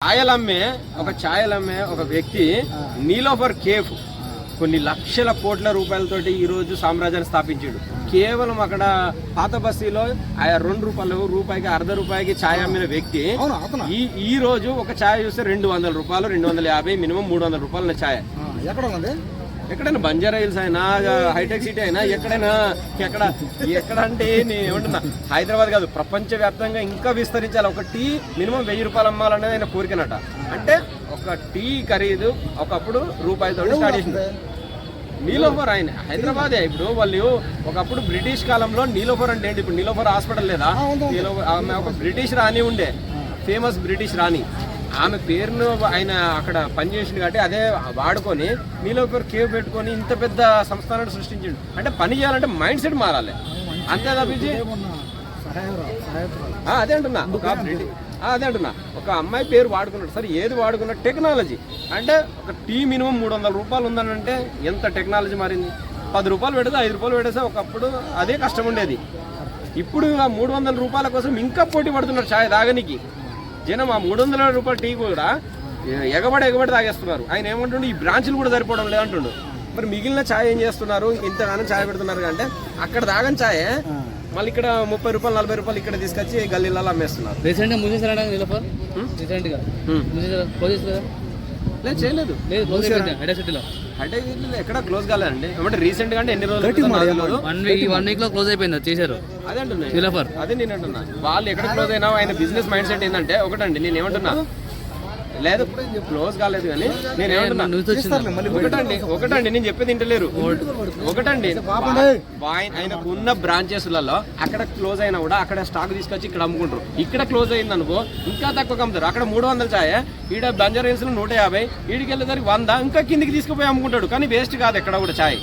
ఛాయలు అమ్మే ఒక ఛాయలు అమ్మే ఒక వ్యక్తి నీలోఫర్ కేఫ్ కొన్ని లక్షల కోట్ల రూపాయలతోటి ఈ రోజు సామ్రాజ్యాన్ని స్థాపించాడు. కేవలం అక్కడ పాత బస్తీలో ఆ రెండు రూపాయలు రూపాయికి అర్ధ రూపాయికి ఛాయ్ అమ్మిన వ్యక్తి ఈ ఈ రోజు ఒక ఛాయ్ చూస్తే రెండు వందల రూపాయలు రెండు వందల యాభై మినిమం మూడు వందల రూపాయల ఛాయ్. ఎక్కడ ఎక్కడైనా బంజారా హిల్స్ అయినా హైటెక్ సిటీ అయినా ఎక్కడైనా ఎక్కడ ఎక్కడ అంటే నేను ఏమంటున్నా హైదరాబాద్ కాదు ప్రపంచ వ్యాప్తంగా ఇంకా విస్తరించాలి. ఒక టీ మినిమం వెయ్యి రూపాయలు అమ్మాలనేది ఆయన కోరికనట. అంటే ఒక టీ ఖరీదు ఒకప్పుడు రూపాయితో స్టార్ట్ చేసింది నీలోఫర్ ఆయన హైదరాబాదే. ఇప్పుడు వాళ్ళు ఒకప్పుడు బ్రిటిష్ కాలంలో నీలోఫర్ అంటే ఏంటి? ఇప్పుడు నీలోఫర్ హాస్పిటల్ లేదా. నీలోఫర్ ఆమె ఒక బ్రిటిష్ రాణి ఉండే. ఫేమస్ బ్రిటిష్ రాణి. ఆమె పేరును ఆయన అక్కడ పనిచేసింది కాబట్టి అదే వాడుకొని నీలోఫర్ కేవ్ పెట్టుకొని ఇంత పెద్ద సంస్థానాన్ని సృష్టించిండు. అంటే పని చేయాలంటే మైండ్ సెట్ మారాలి. అంతే తప్పించి అదే అంటున్నా. అదే అంటున్నా. ఒక అమ్మాయి పేరు వాడుకున్నాడు. సరే ఏది వాడుకున్న టెక్నాలజీ. అంటే ఒక టీ మినిమం మూడు వందల రూపాయలు ఉందనంటే ఎంత టెక్నాలజీ మారింది? పది రూపాయలు పెడితే ఐదు రూపాయలు పెడితే ఒకప్పుడు అదే కష్టం ఉండేది. ఇప్పుడు ఆ మూడు వందల రూపాయల కోసం ఇంకా పోటీ పడుతున్నారు ఛాయ్ తాగనికి. జనం ఆ మూడు వందల రూపాయల టీ కూడా ఎగబడి ఎగబడి తాగేస్తున్నారు. ఆయన ఏమంటుండే ఈ బ్రాంచ్లు కూడా సరిపోవడం లేదంటుండు. మరి మిగిలిన ఛాయ్ ఏం చేస్తున్నారు? ఇంతగానో ఛాయ్ పెడుతున్నారు అంటే అక్కడ తాగని ఛాయ్ మళ్ళీ ఇక్కడ ముప్పై రూపాయలు నలభై రూపాయలు ఇక్కడ తీసుకొచ్చి గల్లీలలో అమ్మేస్తున్నారు. రీసెంట్గా మూసేసారా రీసెంట్ లేదు చేయలేదు. లేదు అంటే ఎక్కడ క్లోజ్ కాలేదండి. ఏమంటే రీసెంట్గా అంటే ఎన్ని రోజులు. వన్ వీక్ వన్ వీక్లో క్లోజ్ అయిపోయింది చేశారు. అదే అంటున్నా. నిలఫర్ అదే నేను అంటున్నా. వాళ్ళు ఎక్కడ క్లోజ్ అయినా ఆయన బిజినెస్ మైండ్ సెట్ ఏంటంటే ఒకటండి నేను ఏమంటున్నా లేదు క్లోజ్ కాలేదు కానీ నేను ఏమంటున్నా? ఒకటండి ఒకటండి నేను చెప్పేది ఇంటలేరు ఒకటండి ఆయనకు ఉన్న బ్రాంచెస్లలో అక్కడ క్లోజ్ అయినా కూడా అక్కడ స్టాక్ తీసుకొచ్చి ఇక్కడ అమ్ముకుంటారు. ఇక్కడ క్లోజ్ అయింది అనుకో ఇంకా తక్కువ అమ్ముతారు అక్కడ మూడు వందల ఛాయ్ ఈడ బంజారా హిల్స్లో నూట యాభై ఈడికి వెళ్ళేసరికి వంద ఇంకా కిందికి తీసుకుపోయి అమ్ముకుంటాడు. కానీ వేస్ట్ కాదు ఎక్కడ కూడా ఛాయ్